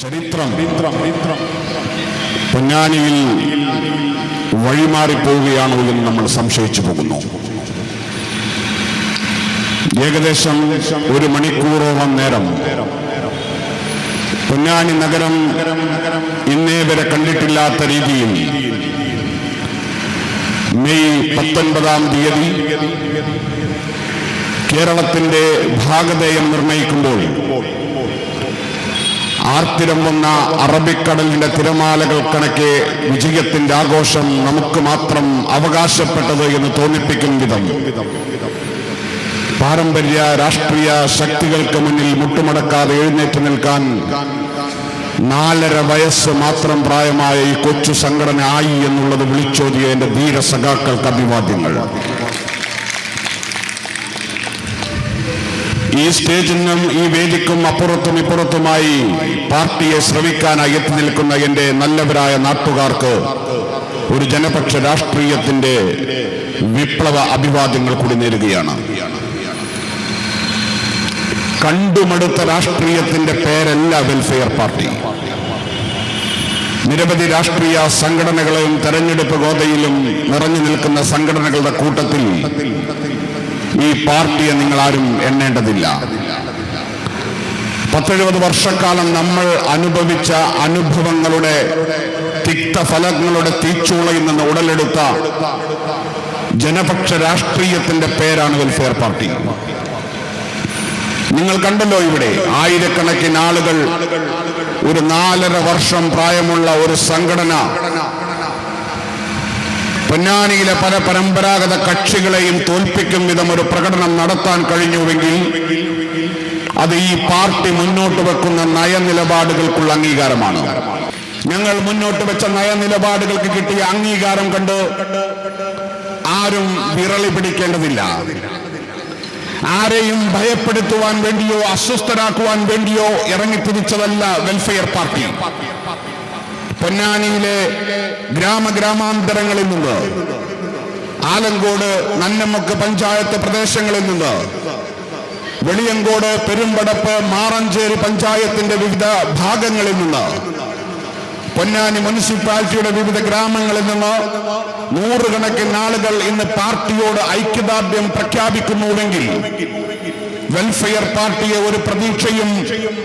ചരിത്രം. പൊന്നാനിയിൽ വഴിമാറിപ്പോവുകയാണോ എന്ന് നമ്മൾ സംശയിച്ചു പോകുന്നു. ഏകദേശം ഒരു മണിക്കൂറോളം നേരം പൊന്നാനി നഗരം ഇന്നേ വരെ കണ്ടിട്ടില്ലാത്ത രീതിയിൽ മെയ് പത്തൊൻപതാം തീയതി കേരളത്തിന്റെ ഭാഗധേയം നിർണയിക്കുമ്പോൾ ആർത്തിരമ്പുന്ന അറബിക്കടലിന്റെ തിരമാലകൾ കണക്കെ വിജയത്തിന്റെ ആഘോഷം നമുക്ക് മാത്രം അവകാശപ്പെട്ടത് എന്ന് തോന്നിപ്പിക്കും വിധം. പാരമ്പര്യ രാഷ്ട്രീയ ശക്തികൾക്ക് മുന്നിൽ മുട്ടുമടക്കാതെ എഴുന്നേറ്റ് നിൽക്കാൻ നാലര വയസ്സ് മാത്രം പ്രായമായ ഈ കൊച്ചു സംഘടന ആയി എന്നുള്ളത് വിളിച്ചോതിയ എന്റെ ധീര സഖാക്കൾക്ക് അഭിവാദ്യങ്ങൾ. ഈ സ്റ്റേജിനും ഈ വേദിക്കും അപ്പുറത്തും ഇപ്പുറത്തുമായി പാർട്ടിയെ ശ്രമിക്കാനായി എത്തി നിൽക്കുന്ന എന്റെ നല്ലവരായ നാട്ടുകാർക്ക് ഒരു ജനപക്ഷ രാഷ്ട്രീയത്തിന്റെ വിപ്ലവ അഭിവാദ്യങ്ങൾ കൂടി നേരുകയാണ്. കണ്ടുമടുത്ത രാഷ്ട്രീയത്തിന്റെ പേരല്ല വെൽഫെയർ പാർട്ടി. നിരവധി രാഷ്ട്രീയ സംഘടനകളെയും തെരഞ്ഞെടുപ്പ് ഗോതയിലും നിറഞ്ഞു നിൽക്കുന്ന സംഘടനകളുടെ കൂട്ടത്തിൽ ഈ പാർട്ടിയെ നിങ്ങൾ ആരും എണ്ണേണ്ടതില്ല. പത്തെഴുപത് വർഷക്കാലം നമ്മൾ അനുഭവിച്ച അനുഭവങ്ങളുടെ തിക്തഫലങ്ങളുടെ തീച്ചൂളയിൽ നിന്ന് ഉടലെടുത്ത ജനപക്ഷ രാഷ്ട്രീയത്തിന്റെ പേരാണ് വെൽഫെയർ പാർട്ടി. നിങ്ങൾ കണ്ടല്ലോ ഇവിടെ ആയിരക്കണക്കിന് ആളുകൾ ഒരു നാലര വർഷം പ്രായമുള്ള ഒരു സംഘടന പൊന്നാനിയിലെ പല പരമ്പരാഗത കക്ഷികളെയും തോൽപ്പിക്കും വിധം ഒരു പ്രകടനം നടത്താൻ കഴിഞ്ഞുവെങ്കിൽ അത് ഈ പാർട്ടി മുന്നോട്ട് വെക്കുന്ന നയനിലപാടുകൾക്കുള്ള അംഗീകാരമാണ്. ഞങ്ങൾ മുന്നോട്ട് വെച്ച നയനിലപാടുകൾക്ക് കിട്ടിയ അംഗീകാരം കണ്ട് ആരും വിരളി പിടിക്കേണ്ടതില്ല. ആരെയും ഭയപ്പെടുത്തുവാൻ വേണ്ടിയോ അസ്വസ്ഥരാക്കുവാൻ വേണ്ടിയോ ഇറങ്ങിത്തിരിച്ചതല്ല വെൽഫെയർ പാർട്ടി പൊന്നാനിയിലെ ഗ്രാമഗ്രാമാന്തരങ്ങളിൽ നിന്ന് ആലങ്കോട് നന്നമ്മക്ക് പഞ്ചായത്ത് പ്രദേശങ്ങളിൽ നിന്ന് വെളിയങ്കോട് പെരുമ്പടപ്പ് മാറഞ്ചേരി പഞ്ചായത്തിന്റെ വിവിധ ഭാഗങ്ങളിൽ നിന്ന് പൊന്നാനി മുനിസിപ്പാലിറ്റിയുടെ വിവിധ ഗ്രാമങ്ങളിൽ നിന്ന് നൂറുകണക്കിന് ആളുകൾ ഇന്ന് പാർട്ടിയോട് ഐക്യദാർഢ്യം പ്രഖ്യാപിക്കുന്നുവെങ്കിൽ വെൽഫെയർ പാർട്ടിയെ ഒരു പ്രതീക്ഷയും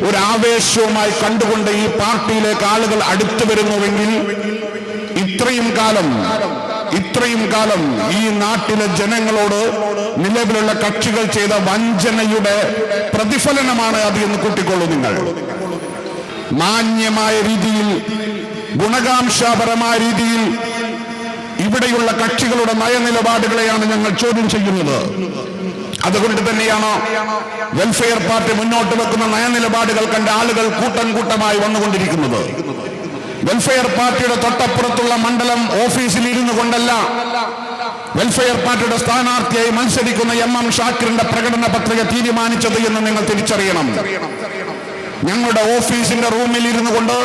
ഒരു ആവേശവുമായി കണ്ടുകൊണ്ട് ഈ പാർട്ടിയിലേക്ക് ആളുകൾ അടുത്തു വരുന്നുവെങ്കിൽ ഇത്രയും കാലം ഇത്രയും കാലം ഈ നാട്ടിലെ ജനങ്ങളോട് നിലവിലുള്ള കക്ഷികൾ ചെയ്ത വഞ്ചനയുടെ പ്രതിഫലനമാണ് അത് എന്ന് കൂട്ടിക്കൊള്ളൂ നിങ്ങൾ. മാന്യമായ രീതിയിൽ ഗുണകാംക്ഷാപരമായ രീതിയിൽ ഇവിടെയുള്ള കക്ഷികളുടെ നയനിലപാടുകളെയാണ് ഞങ്ങൾ ചോദ്യം ചെയ്യുന്നത്. അതുകൊണ്ട് തന്നെയാണ് വെൽഫെയർ പാർട്ടി മുന്നോട്ട് വെക്കുന്ന നയനിലപാടുകൾ കണ്ട ആളുകൾ കൂട്ടം കൂട്ടമായി വന്നുകൊണ്ടിരിക്കുന്നത്. വെൽഫെയർ പാർട്ടിയുടെ തൊട്ടപ്പുറത്തുള്ള മണ്ഡലം ഓഫീസിൽ ഇരുന്നു കൊണ്ടല്ല വെൽഫെയർ പാർട്ടിയുടെ സ്ഥാനാർത്ഥിയായി മത്സരിക്കുന്ന എം എം ഷാക്കിറിന്റെ പ്രകടന പത്രിക തീരുമാനിച്ചത് എന്ന് നിങ്ങൾ തിരിച്ചറിയണം. ഞങ്ങളുടെ ഓഫീസിന്റെ റൂമിൽ ഇരുന്നു കൊണ്ട്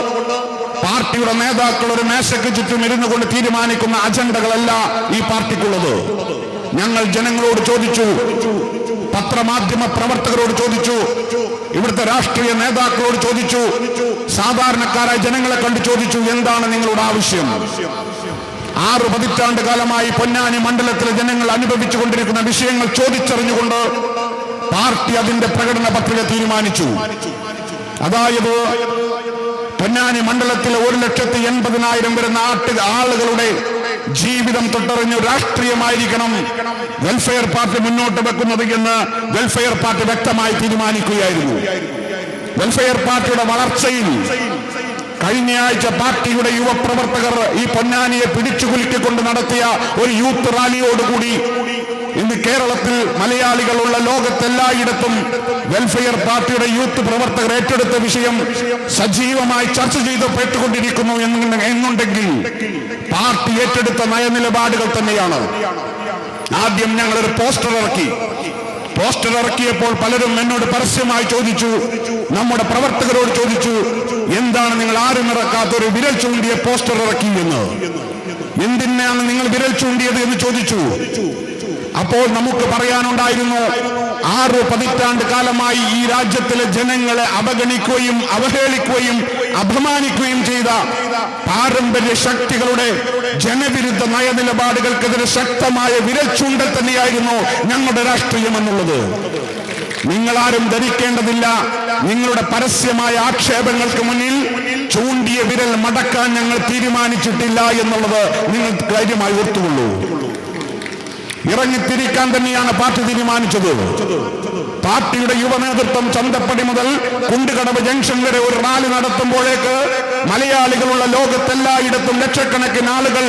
പാർട്ടിയുടെ നേതാക്കൾ ഒരു മേശയ്ക്ക് ചുറ്റും ഇരുന്നു കൊണ്ട് തീരുമാനിക്കുന്ന അജണ്ടകളല്ല ഈ പാർട്ടിക്കുള്ളത്. ഞങ്ങൾ ജനങ്ങളോട് ചോദിച്ചു. പത്രമാധ്യമ പ്രവർത്തകരോട് ചോദിച്ചു. ഇവിടുത്തെ രാഷ്ട്രീയ നേതാക്കളോട് ചോദിച്ചു. സാധാരണക്കാരായ ജനങ്ങളെ കണ്ട് ചോദിച്ചു എന്താണ് നിങ്ങളുടെ ആവശ്യം? ആറ് പതിറ്റാണ്ട് കാലമായി പൊന്നാനി മണ്ഡലത്തിലെ ജനങ്ങൾ അനുഭവിച്ചു കൊണ്ടിരിക്കുന്ന വിഷയങ്ങൾ ചോദിച്ചറിഞ്ഞുകൊണ്ട് പാർട്ടി അതിന്റെ പ്രകടന പത്രിക തീരുമാനിച്ചു. അതായത് പൊന്നാനി മണ്ഡലത്തിലെ ഒരു ലക്ഷത്തി എൺപതിനായിരം വരുന്ന ആട്ട് ആളുകളുടെ ജീവിതം തൊട്ടറിഞ്ഞു രാഷ്ട്രീയമായിരിക്കണം. വെൽഫെയർ പാർട്ടി മുന്നോട്ട് വെക്കുന്നത് എന്ന് വെൽഫെയർ പാർട്ടി വ്യക്തമായി തീരുമാനിക്കുകയായിരുന്നു. വെൽഫെയർ പാർട്ടിയുടെ വളർച്ചയിൽ കഴിഞ്ഞയാഴ്ച പാർട്ടിയുടെ യുവപ്രവർത്തകർ ഈ പൊന്നാനിയെ പിടിച്ചു കുലുക്കിക്കൊണ്ട് നടത്തിയ ഒരു യൂത്ത് റാലിയോടുകൂടി കേരളത്തിൽ മലയാളികളുള്ള ലോകത്തെല്ലായിടത്തും വെൽഫെയർ പാർട്ടിയുടെ യൂത്ത് പ്രവർത്തകർ ഏറ്റെടുത്ത വിഷയം സജീവമായി ചർച്ച ചെയ്തപ്പെട്ടുകൊണ്ടിരിക്കുന്നു എന്ന് എന്നുണ്ടെങ്കിൽ പാർട്ടി ഏറ്റെടുത്ത നയനിലപാടുകൾ തന്നെയാണ്. ആദ്യം ഞങ്ങളൊരു പോസ്റ്റർ ഇറക്കി. പോസ്റ്റർ ഇറക്കിയപ്പോൾ പലരും എന്നോട് പരസ്യമായി ചോദിച്ചു നമ്മുടെ പ്രവർത്തകരോട് ചോദിച്ചു എന്താണ് നിങ്ങൾ ആരും ഇറക്കാത്ത ഒരു വിരൽ ചൂണ്ടിയ പോസ്റ്റർ ഇറക്കി എന്ന് എന്തിനാണ് നിങ്ങൾ വിരൽ ചൂണ്ടിയത് എന്ന് ചോദിച്ചു. അപ്പോൾ നമുക്ക് പറയാനുണ്ടായിരുന്നു ആറ് പതിറ്റാണ്ട് കാലമായി ഈ രാജ്യത്തിലെ ജനങ്ങളെ അവഗണിക്കുകയും അവഹേളിക്കുകയും അപമാനിക്കുകയും ചെയ്ത പാരമ്പര്യ ശക്തികളുടെ ജനവിരുദ്ധ നയനിലപാടുകൾക്കെതിരെ ശക്തമായ വിരച്ചുണ്ടൽ ചൂണ്ടൽ തന്നെയായിരുന്നു ഞങ്ങളുടെ രാഷ്ട്രീയം എന്നുള്ളത്. നിങ്ങളാരും ധരിക്കേണ്ടതില്ല. നിങ്ങളുടെ പരസ്യമായ ആക്ഷേപങ്ങൾക്ക് മുന്നിൽ ചൂണ്ടിയ വിരൽ മടക്കാൻ ഞങ്ങൾ തീരുമാനിച്ചിട്ടില്ല എന്നുള്ളത് നിങ്ങൾ കാര്യമായി ഓർത്തുകൊള്ളൂ. ഇറങ്ങിത്തിരിക്കാൻ തന്നെയാണ് പാർട്ടി തീരുമാനിച്ചത്. പാർട്ടിയുടെ യുവനേതൃത്വം ചന്തപ്പടി മുതൽ കുണ്ടുകടവ് ജംഗ്ഷൻ വരെ ഒരു റാലി നടത്തുമ്പോഴേക്ക് മലയാളികളുള്ള ലോകത്തെല്ലായിടത്തും ലക്ഷക്കണക്കിന് ആളുകൾ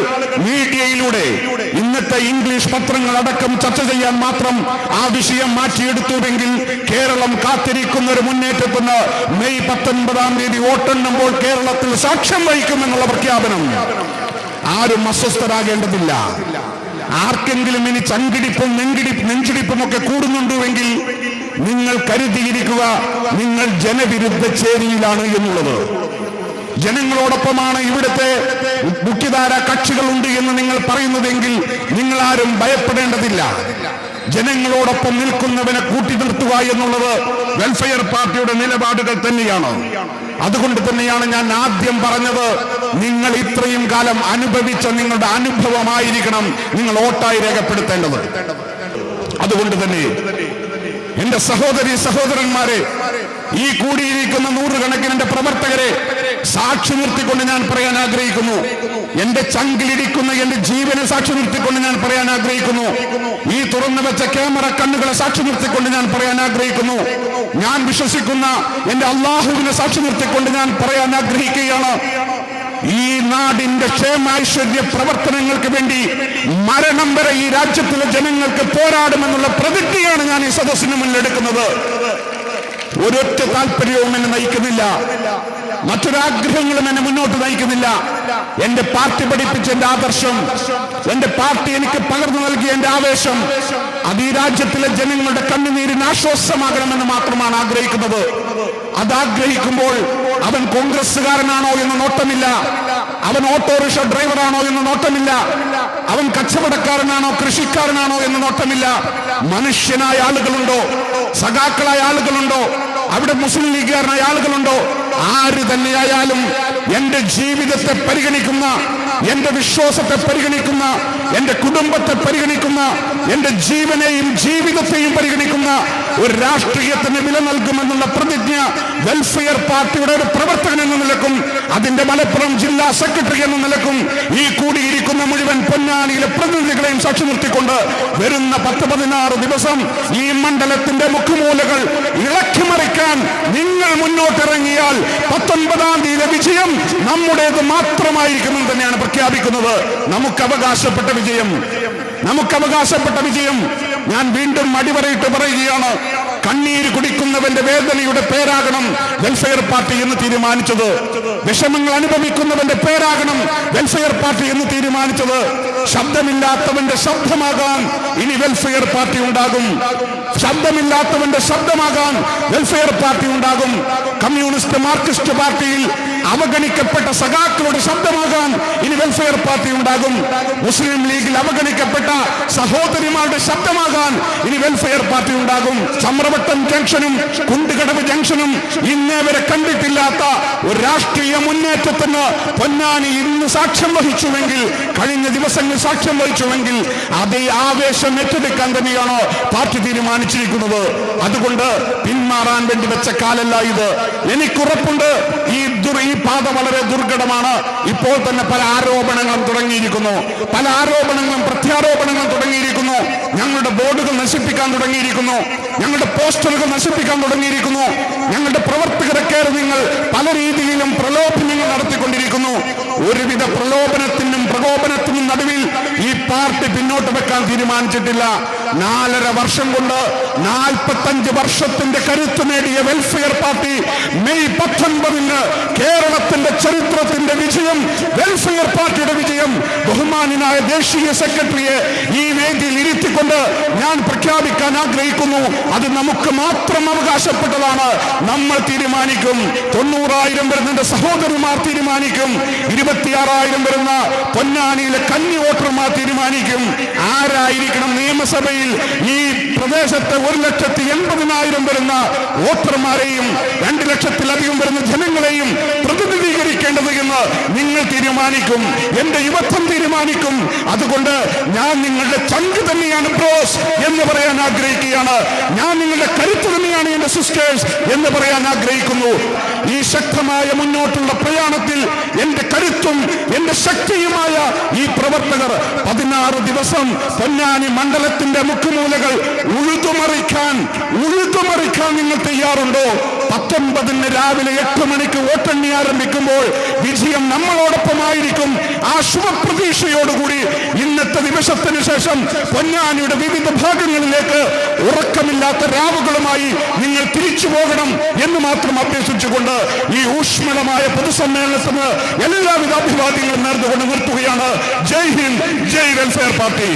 മീഡിയയിലൂടെ ഇന്നത്തെ ഇംഗ്ലീഷ് പത്രങ്ങൾ അടക്കം ചർച്ച ചെയ്യാൻ മാത്രം ആ വിഷയം മാറ്റിയെടുത്തുവെങ്കിൽ കേരളം കാത്തിരിക്കുന്ന ഒരു മുന്നേറ്റത്തിന് മെയ് പത്തൊൻപതാം തീയതി വോട്ടെണ്ണുമ്പോൾ കേരളത്തിൽ സാക്ഷ്യം വഹിക്കുമെന്നുള്ള പ്രഖ്യാപനം. ആരും അസ്വസ്ഥരാകേണ്ടതില്ല. ആർക്കെങ്കിലും ഇനി ചങ്കിടിപ്പും നെങ്കിടിപ്പ് നെഞ്ചിടിപ്പും ഒക്കെ കൂടുന്നുണ്ടുവെങ്കിൽ നിങ്ങൾ കരുതിയിരിക്കുക നിങ്ങൾ ജനവിരുദ്ധ ചേരിയിലാണ് എന്നുള്ളത്. ജനങ്ങളോടൊപ്പമാണ് ഇവിടുത്തെ മുഖ്യധാര കക്ഷികളുണ്ട് എന്ന് നിങ്ങൾ പറയുന്നതെങ്കിൽ നിങ്ങൾ ആരും ഭയപ്പെടേണ്ടതില്ല. ജനങ്ങളോടൊപ്പം നിൽക്കുന്നവനെ കൂട്ടി നിർത്തുക എന്നുള്ളത് വെൽഫെയർ പാർട്ടിയുടെ നിലപാടുകൾ തന്നെയാണ്. അതുകൊണ്ട് തന്നെയാണ് ഞാൻ ആദ്യം പറഞ്ഞത്. നിങ്ങൾ ഇത്രയും കാലം അനുഭവിച്ച നിങ്ങളുടെ അനുഭവമായിരിക്കണം നിങ്ങൾ ഓട്ടായി രേഖപ്പെടുത്തേണ്ടത്. അതുകൊണ്ട് തന്നെ എന്റെ സഹോദരി സഹോദരന്മാരെ ഈ കൂടിയിരിക്കുന്ന നൂറുകണക്കിന് എന്റെ പ്രവർത്തകരെ സാക്ഷി നിർത്തിക്കൊണ്ട് ഞാൻ പറയാൻ ആഗ്രഹിക്കുന്നു. എന്റെ ചങ്കിലിരിക്കുന്ന എന്റെ ജീവനെ സാക്ഷി നിർത്തിക്കൊണ്ട് ഞാൻ പറയാൻ ആഗ്രഹിക്കുന്നു. ഈ തുറന്നു വെച്ച ക്യാമറ കണ്ണുകളെ സാക്ഷി നിർത്തിക്കൊണ്ട് ഞാൻ പറയാൻ ആഗ്രഹിക്കുന്നു. ഞാൻ വിശ്വസിക്കുന്ന എന്റെ അള്ളാഹുവിനെ സാക്ഷി നിർത്തിക്കൊണ്ട് ഞാൻ പറയാൻ ആഗ്രഹിക്കുകയാണ്. ഈ നാടിന്റെ ക്ഷേമൈശ്വര്യ പ്രവർത്തനങ്ങൾക്ക് വേണ്ടി മരണം വരെ ഈ രാജ്യത്തിലെ ജനങ്ങൾക്ക് പോരാടുമെന്നുള്ള പ്രതിജ്ഞയാണ് ഞാൻ ഈ സദസ്സിന് മുന്നിലെടുക്കുന്നത് ഒരൊറ്റ താല്പര്യവും എന്നെ നയിക്കുന്നില്ല. മറ്റൊരാഗ്രഹങ്ങളും എന്നെ മുന്നോട്ട് നയിക്കുന്നില്ല. എന്റെ പാർട്ടി പഠിപ്പിച്ച എന്റെ ആദർശം എന്റെ പാർട്ടി എനിക്ക് പകർന്നു നൽകിയ എന്റെ ആവേശം അത് ഈ രാജ്യത്തിലെ ജനങ്ങളുടെ കണ്ണുനീരിന് ആശ്വാസമാകണമെന്ന് മാത്രമാണ് ആഗ്രഹിക്കുന്നത്. അതാഗ്രഹിക്കുമ്പോൾ അവൻ കോൺഗ്രസ്സുകാരനാണോ എന്ന് നോട്ടമില്ല. അവൻ ഓട്ടോറിക്ഷ ഡ്രൈവറാണോ എന്ന് നോട്ടമില്ല. അവൻ കച്ചവടക്കാരനാണോ കൃഷിക്കാരനാണോ എന്ന് നോട്ടമില്ല. മനുഷ്യനായ ആളുകളുണ്ടോ? സഖാക്കളായ ആളുകളുണ്ടോ? അവിടെ മുസ്ലിം ലീഗുകാരനായ ആളുകളുണ്ടോ? ആര് തന്നെയായാലും എന്റെ ജീവിതത്തെ പരിഗണിക്കുന്ന എന്റെ വിശ്വാസത്തെ പരിഗണിക്കുന്ന എന്റെ കുടുംബത്തെ പരിഗണിക്കുന്ന എന്റെ ജീവനെയും ജീവിതത്തെയും പരിഗണിക്കുന്ന ഒരു രാഷ്ട്രീയത്തിന് വില നൽകുമെന്നുള്ള പ്രതിജ്ഞ വെൽഫെയർ പാർട്ടിയുടെ ഒരു പ്രവർത്തകൻ എന്ന നിലക്കും അതിന്റെ മലപ്പുറം ജില്ലാ സെക്രട്ടറി എന്ന നിലക്കും ഈ കൂടിയിരിക്കുന്ന മുഴുവൻ പൊന്നാനിയിലെ പ്രതിനിധികളെയും സാക്ഷി നിർത്തിക്കൊണ്ട് വരുന്ന പത്ത് പതിനാറ് ദിവസം ഈ മണ്ഡലത്തിന്റെ മുഖമൂലകൾ ഇളക്കിമറിക്കാൻ നിങ്ങൾ മുന്നോട്ടിറങ്ങിയാൽ പത്തൊൻപതാം തീയതി വിജയം നമ്മുടേത് മാത്രമായിരിക്കുമെന്ന് തന്നെയാണ് പ്രഖ്യാപിക്കുന്നത്. നമുക്ക് അവകാശപ്പെട്ട വിജയം. നമുക്ക് അവകാശപ്പെട്ട വിജയം. ഞാൻ വീണ്ടും അടിവരയിട്ട് പറയുകയാണ്. കണ്ണീര് കുടിക്കുന്നവന്റെ വേദനയുടെ പേരാകണം വെൽഫെയർ പാർട്ടി എന്ന് തീരുമാനിച്ചത്. വിഷമങ്ങൾ അനുഭവിക്കുന്നവന്റെ പേരാകണം വെൽഫെയർ പാർട്ടി എന്ന് തീരുമാനിച്ചത്. ശബ്ദമില്ലാത്തവന്റെ ശബ്ദമാകാൻ ഇനി വെൽഫെയർ പാർട്ടി ഉണ്ടാകും. ശബ്ദമില്ലാത്തവന്റെ ശബ്ദമാകാൻ വെൽഫെയർ പാർട്ടി ഉണ്ടാകും. കമ്മ്യൂണിസ്റ്റ് മാർക്സിസ്റ്റ് പാർട്ടിയിൽ അവഗണിക്കപ്പെട്ട സഖാക്കളുടെ ശബ്ദമാകാൻ വെൽഫെയർ പാർട്ടി ഉണ്ടാകും. മുസ്ലിം ലീഗിൽ അവഗണിക്കപ്പെട്ട സഹോദരിമാരുടെ ശബ്ദമാകാൻ ഇനി വെൽഫെയർ പാർട്ടി ഉണ്ടാകും. ചമ്രവട്ടം ജംഗ്ഷനും കുണ്ടുകടവ് ജംഗ്ഷനും ഇന്നേ വരെ കണ്ടിട്ടില്ലാത്ത ഒരു രാഷ്ട്രീയ മുന്നേറ്റത്തിന് പൊന്നാനി ഇന്ന് സാക്ഷ്യം വഹിച്ചുവെങ്കിൽ കഴിഞ്ഞ ദിവസങ്ങൾ സാക്ഷ്യം വഹിച്ചുവെങ്കിൽ അതേ ആവേശം ഏറ്റെടുക്കാൻ തന്നെയാണ് പാർട്ടി തീരുമാനിച്ചിരിക്കുന്നത്. അതുകൊണ്ട് പിന്മാറാൻ വേണ്ടി വെച്ച കാലല്ല ഇത്. എനിക്കുറപ്പുണ്ട്. ഈ ഈ പാത വളരെ ദുർഘടമാണ്. ഇപ്പോൾ തന്നെ പല ആരോപണങ്ങളും തുടങ്ങിയിരിക്കുന്നു. പല ആരോപണങ്ങളും പ്രത്യാരോപണങ്ങളും തുടങ്ങിയിരിക്കുന്നു. ഞങ്ങളുടെ ബോർഡുകൾ നശിപ്പിക്കാൻ തുടങ്ങിയിരിക്കുന്നു. ഞങ്ങളുടെ പോസ്റ്ററുകൾ നശിപ്പിക്കാൻ തുടങ്ങിയിരിക്കുന്നു. ഞങ്ങളുടെ പ്രവർത്തകരെ നിങ്ങൾ പല രീതിയിലും പ്രലോഭനങ്ങൾ നടത്തിക്കൊണ്ടിരിക്കുന്നു. ഒരുവിധ പ്രലോഭനത്തിനും പ്രകോപനത്തിനും നടുവിൽ ഈ പാർട്ടി പിന്നോട്ട് വെക്കാൻ തീരുമാനിച്ചിട്ടില്ല. നാലര വർഷം കൊണ്ട് നാൽപ്പത്തഞ്ച് വർഷത്തിന്റെ കരുത്ത് നേടിയ വെൽഫെയർ പാർട്ടി മെയ് പത്തൊൻപതിന് കേരളത്തിന്റെ ചരിത്രത്തിന്റെ വിജയം വെൽഫെയർ പാർട്ടിയുടെ വിജയം ബഹുമാനായ ദേശീയ സെക്രട്ടറിയെ ഈ വേദിയിൽ ഇരുത്തിക്കൊണ്ട് കൊണ്ട് ഞാൻ പ്രഖ്യാപിക്കാൻ ആഗ്രഹിക്കുന്നു. അത് നമുക്ക് മാത്രം അവകാശപ്പെട്ടതാണ്. നമ്മൾ തീരുമാനിക്കും. തൊണ്ണൂറായിരം വരുന്നതിന്റെ സഹോദരന്മാർ തീരുമാനിക്കും. ഇരുപത്തിയാറായിരം വരുന്ന പൊന്നാനിയിലെ കന്നി വോട്ടർമാർ തീരുമാനിക്കും. ആരായിരിക്കണം നിയമസഭയിൽ ഈ പ്രദേശത്തെ ഒരു ലക്ഷത്തി എൺപതിനായിരം വരുന്ന വോട്ടർമാരെയും രണ്ട് ലക്ഷത്തിലധികം വരുന്ന ജനങ്ങളെയും പ്രതിനിധീകരിക്കേണ്ടത് എന്ന് നിങ്ങൾ തീരുമാനിക്കും. എന്റെ യുവത്വം തീരുമാനിക്കും. അതുകൊണ്ട് ഞാൻ നിങ്ങളുടെ ചങ്ക് തന്നെയാണ് ബ്രോസ് എന്ന് പറയാൻ ആഗ്രഹിക്കുകയാണ്. ഞാൻ നിങ്ങളുടെ കരുത്ത് തന്നെയാണ് എന്റെ സിസ്റ്റേഴ്സ് എന്ന് പറയാൻ ആഗ്രഹിക്കുന്നു. ഈ ശക്തമായ മുന്നോട്ടുള്ള പ്രയാണത്തിൽ എന്റെ കരുത്തും എന്റെ ശക്തിയുമായ ഈ പ്രവർത്തകർ പതിനാറ് ദിവസം പൊന്നാനി മണ്ഡലത്തിന്റെ മുക്കുമൂലകൾ ഉഴുതുമറിക്കാൻ ഉഴുതുമറിക്കാൻ നിങ്ങൾ തയ്യാറുണ്ടോ? പത്തൊൻപതിന് രാവിലെ എട്ട് മണിക്ക് വോട്ടെണ്ണി ആരംഭിക്കുമ്പോൾ വിജയം നമ്മളോടൊപ്പമായിരിക്കും. ആ ശുഭപ്രതീക്ഷയോടുകൂടി ഇന്നത്തെ ദിവസത്തിന് ശേഷം പൊന്നാനിയുടെ വിവിധ ഭാഗങ്ങളിലേക്ക് ഉറക്കമില്ലാത്ത രാവുകളുമായി നിങ്ങൾ തിരിച്ചു പോകണം എന്ന് മാത്രം അഭ്യസിച്ചുകൊണ്ട് ഈ ഊഷ്മളമായ പൊതുസമ്മേളനത്തിന് എല്ലാവിധ അഭിവാദ്യങ്ങളും നേർന്നുകൊണ്ട് നിർത്തുകയാണ്. Jai Hind Jai welfare party.